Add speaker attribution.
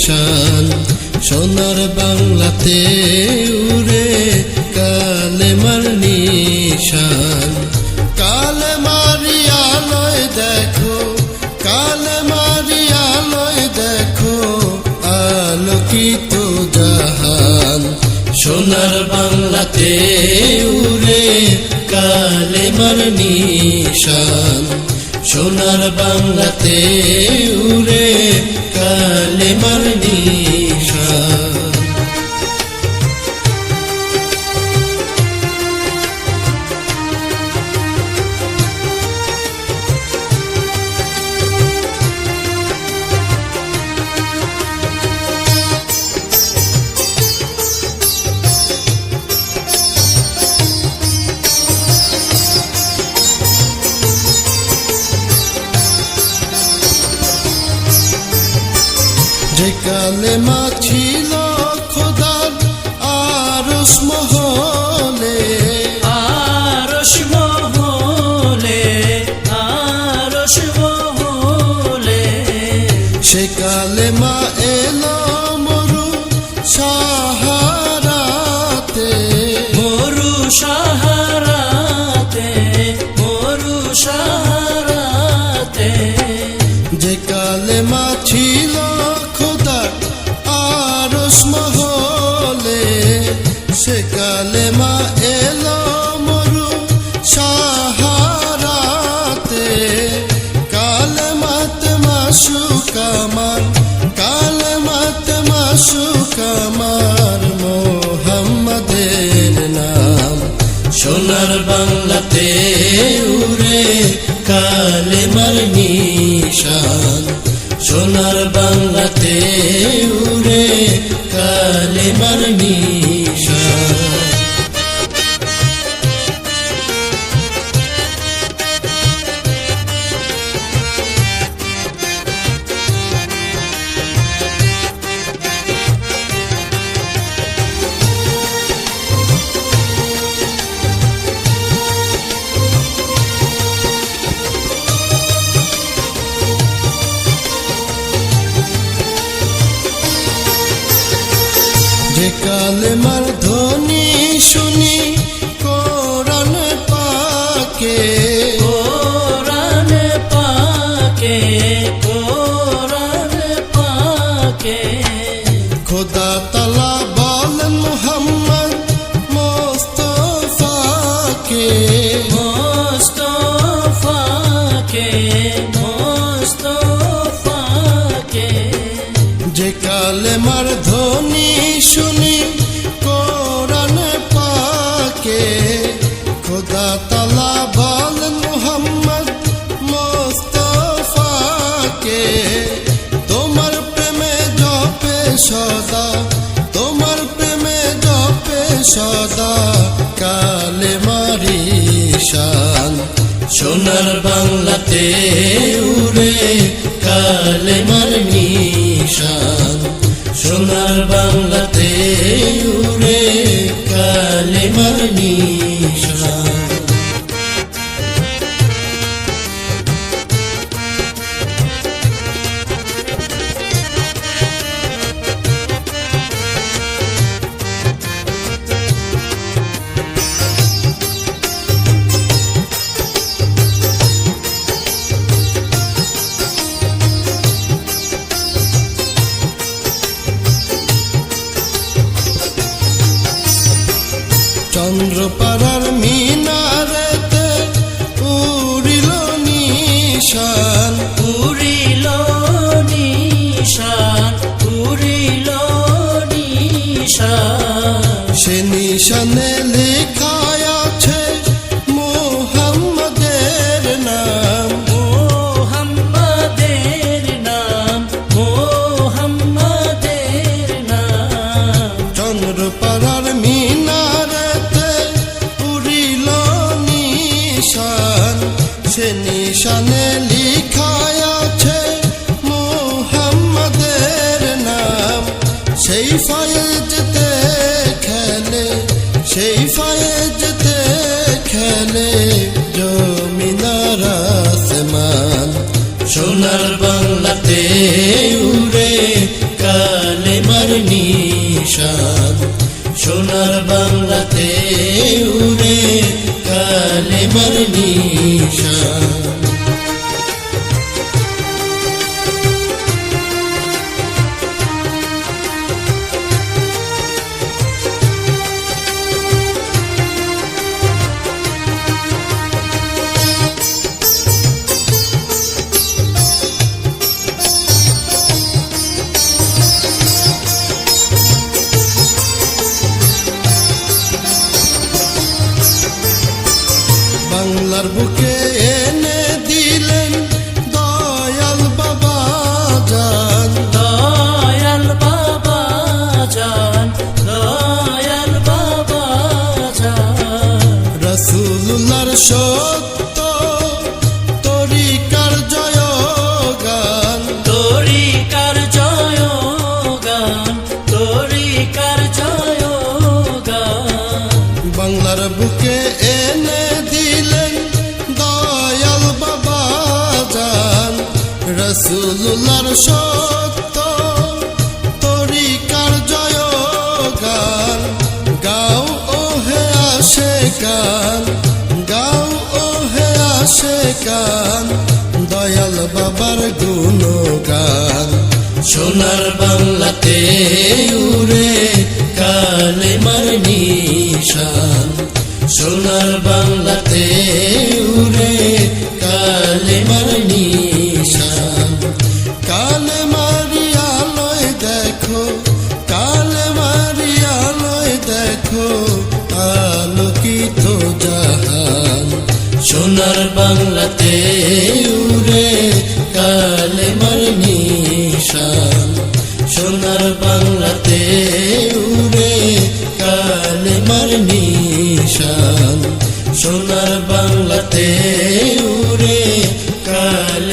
Speaker 1: নিশান সোনার বাংলাতে উড়ে কালেমার নিশান। কালেমারি আলোয় দেখো কালেমারি আলোয় দেখো, আলোকিত জাহান। সোনার বাংলাতে উড়ে কালেমার নিশান। সোনার বাংলাতে উড়ে কালেমার নিশান যে কালেমা ছিল খোদার আরস মহলে।
Speaker 2: আরশ মহলে আরশ মহলে।
Speaker 1: সে কালেমা এলো মরু সাহারাতে।
Speaker 2: মরু সাহারাতে মরু সাহারাতে।
Speaker 1: কালেমার নিশান সোনার বাংলাতে উড়ে কালেমার নিশান কালেমার ধ্বনি শুনি কোরআন পাকে।
Speaker 2: কোরআন পাকে কোরআন পাকে।
Speaker 1: খোদা তালা বলেন মোহাম্মদ মোস্তফাকে, তোমার প্রেমে জপে সদা, তোমার প্রেমে জপে সদা, কালে মারি শান। সোনার বাংলাতে উড়ে কালে মার নিশান সোনার বাংলাতে উড়ে কালে মার নিশান, সে নিশানে লিখায় আছে মোহাম্মদের নাম। সেই ফয়েজতে খেলে, সেই ফয়েজতে খেলে, জমিনার আসমান। সোনার বাংলাতে উড়ে কালেমার নিশান। সোনার বাংলাতে উড়ে বাংলার বুকে এনে দিলেন দয়াল বাবা জান।
Speaker 2: দয়াল বাবা জান দয়াল বাবা জান।
Speaker 1: রসুল্লার সত্য তরিকার জয় গান
Speaker 2: তরিকার জয় গান তরিকার জয় গান
Speaker 1: বাংলার বুকে এনে রসুল্লার সত্য, তরিকার জয় গান গাও ও হে আসে গান গাও ও হে আসে গান দয়াল বাবার গুণগান। সোনার বাংলাতে উড়ে কালে মার নিশান। সোনার বাংলাতে উড়ে কালে মার নিশান। আলোকিত জাহান, সোনার বাংলাতে উড়ে কালে মার নিশান। সোনার বাংলাতে উড়ে কালে মার নিশান। সোনার বাংলাতে উড়ে কালে